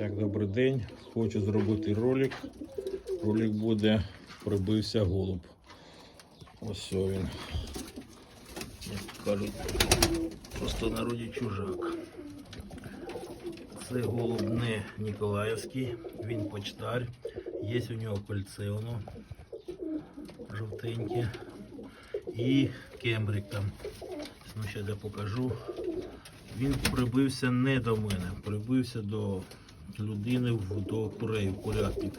Так, добрий день. Хочу зробити ролик. Ролик буде прибився голуб. Ось він. Як кажуть, просто народі чужак. Це голуб не Ніколаївський, він почтар. Є у нього кольце жовтеньке. І кембрик там. Ну, ще я покажу. Він прибився не до мене, прибився до людини до курей, в курятник.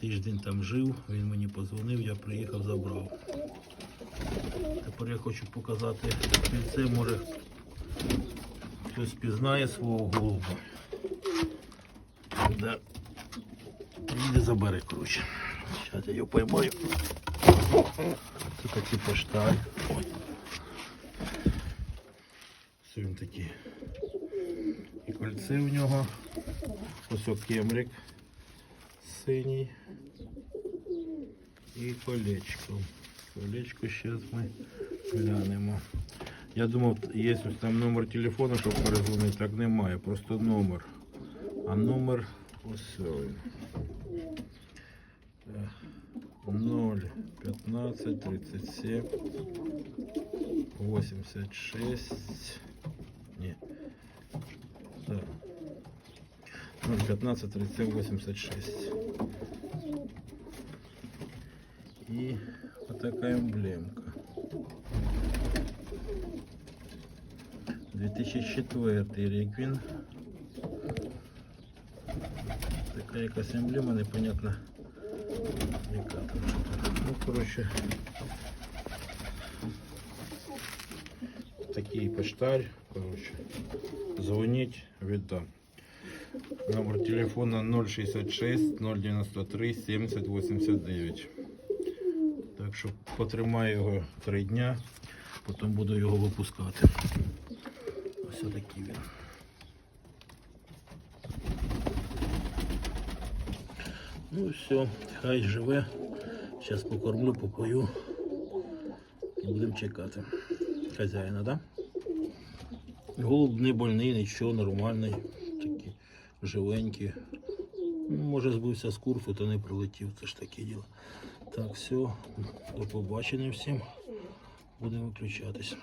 Тиждень там жив, він мені позвонив, я приїхав, забрав. Тепер я хочу показати кільце, може хтось пізнає свого голуба. Да. Їде забере, коротше. Зараз я його поймаю. Це такий пошталь. Ось він такий. І кольце у нього. Ось кемрик синій. І колечко. Колечко зараз ми глянемо. Я думав, є ось там номер телефону, щоб перезвонити. Так немає, просто номер. А номер ось він. Так. 0, 15, 37, 86. 0, 15, 37, 86. І отака емблемка. 2004 рік він. Така якась емблема, непонятна. Яка там що там. Ну, коротше. Такий поштарь. Коротше. Дзвоніть, віддам. Номер телефона 066 093 70 89. Так що потримаю його три дня, потім буду його випускати. Ось такий він. Ну все, хай живе. Зараз покормлю, попою і будемо чекати. Хазяїна, да? Голуб не больний, нічого, нормальний, такий живенький. Ну, Може збився з курсу, то не прилетів, це ж таке діло. Так, все, до побачення всім. Будемо виключатись.